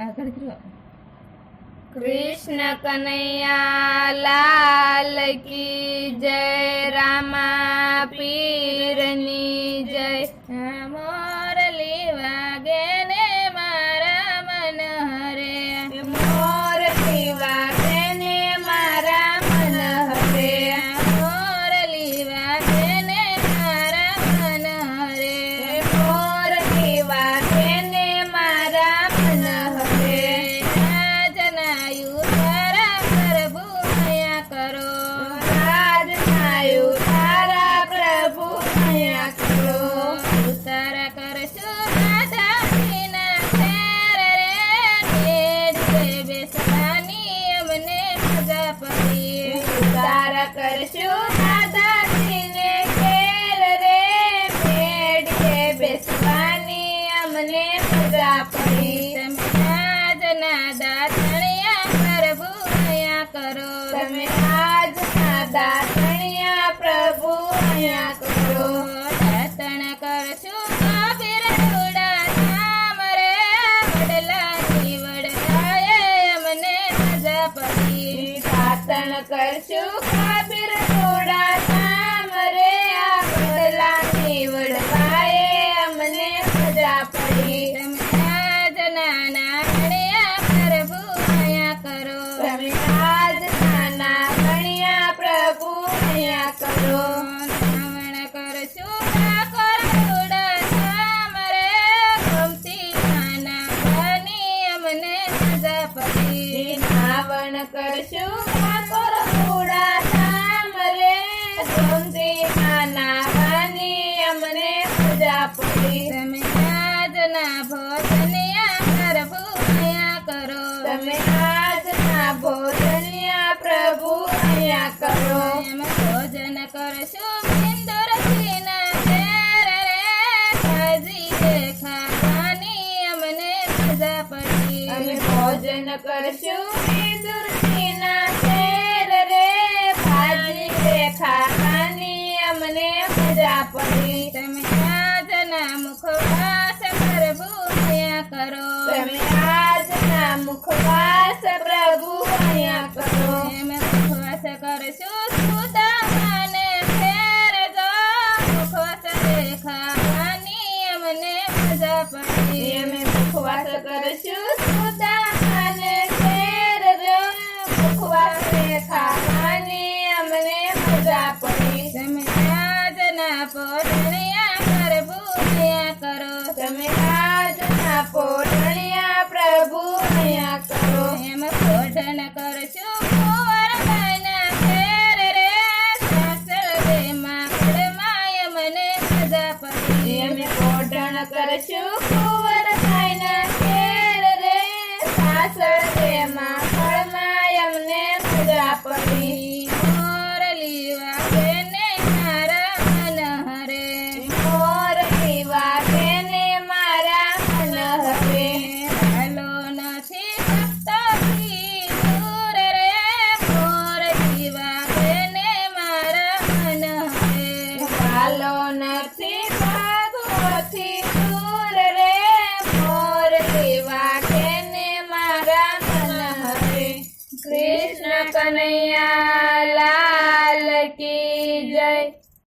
આગળ કરો કૃષ્ણ કનૈયા લાલ કી જય રામા પીરની બેસવાની અમને મજા પડી. કરશું. કાબીર થોડા રે આ બદલાની વડવાએ અમને મજા પડી. અહીંયા કરો. ભોજન કરશું બિંદુરસીના ઘેર રે. ભાજી કે અમને મજા પડી. અમે ભોજન કરશું દુર્ગીના શેર રે. ભાજી રે અમને મજા પડી. તમે આજના મુખવાસ પ્રભુ કરો. તમે આજના મુખવાસ મજા પડી. અમે મુખવાસ કરશું. સુદામાને શેર રે મુખવાસ ખાવાની અમને મજા પડી. તમે આજના પોટણિયા પ્રભુ મયા કરો. તમે આજના પોટણિયા પ્રભુ અહીંયા કરો. એમ પોટણ કરશું. કુંવર ભાઈના ફેર કરશું? કુંવર ભાઈના ઘેર રે સાસર તેમાં ફળમાં એમને મજા પડી મોરલી વાગે ને મારા મન હરે. મોરલી વાગે ને મારા મન હવે હાલો નથી ભક્તોથી દૂર રે મોરલી વાગે ને મારા મન હરે. કૃષ્ણ કનૈયા.